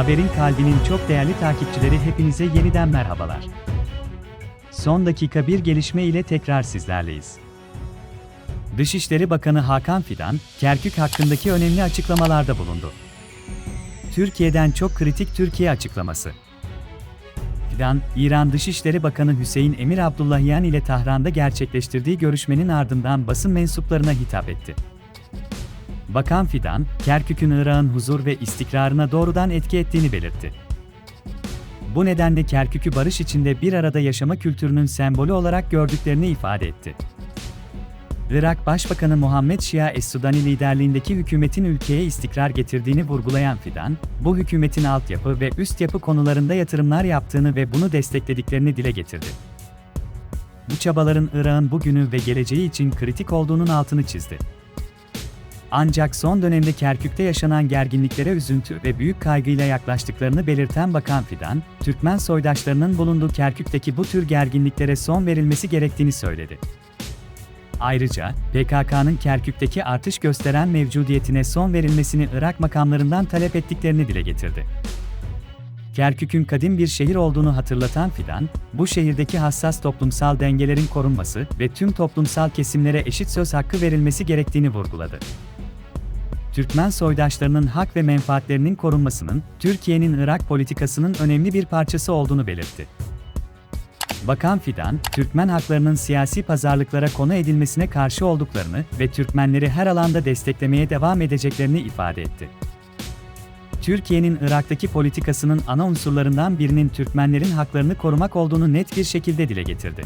Haberin kalbinin çok değerli takipçileri hepinize yeniden merhabalar. Son dakika bir gelişme ile tekrar sizlerleyiz. Dışişleri Bakanı Hakan Fidan, Kerkük hakkındaki önemli açıklamalarda bulundu. Türkiye'den çok kritik Türkiye açıklaması. Fidan, İran Dışişleri Bakanı Hüseyin Emir Abdullahian ile Tahran'da gerçekleştirdiği görüşmenin ardından basın mensuplarına hitap etti. Bakan Fidan, Kerkük'ün Irak'ın huzur ve istikrarına doğrudan etki ettiğini belirtti. Bu nedenle Kerkük'ü barış içinde bir arada yaşama kültürünün sembolü olarak gördüklerini ifade etti. Irak Başbakanı Muhammed Şia Es-Sudani liderliğindeki hükümetin ülkeye istikrar getirdiğini vurgulayan Fidan, bu hükümetin altyapı ve üst yapı konularında yatırımlar yaptığını ve bunu desteklediklerini dile getirdi. Bu çabaların Irak'ın bugünü ve geleceği için kritik olduğunun altını çizdi. Ancak son dönemde Kerkük'te yaşanan gerginliklere üzüntü ve büyük kaygıyla yaklaştıklarını belirten Bakan Fidan, Türkmen soydaşlarının bulunduğu Kerkük'teki bu tür gerginliklere son verilmesi gerektiğini söyledi. Ayrıca, PKK'nın Kerkük'teki artış gösteren mevcudiyetine son verilmesini Irak makamlarından talep ettiklerini dile getirdi. Kerkük'ün kadim bir şehir olduğunu hatırlatan Fidan, bu şehirdeki hassas toplumsal dengelerin korunması ve tüm toplumsal kesimlere eşit söz hakkı verilmesi gerektiğini vurguladı. Türkmen soydaşlarının hak ve menfaatlerinin korunmasının, Türkiye'nin Irak politikasının önemli bir parçası olduğunu belirtti. Bakan Fidan, Türkmen haklarının siyasi pazarlıklara konu edilmesine karşı olduklarını ve Türkmenleri her alanda desteklemeye devam edeceklerini ifade etti. Türkiye'nin Irak'taki politikasının ana unsurlarından birinin Türkmenlerin haklarını korumak olduğunu net bir şekilde dile getirdi.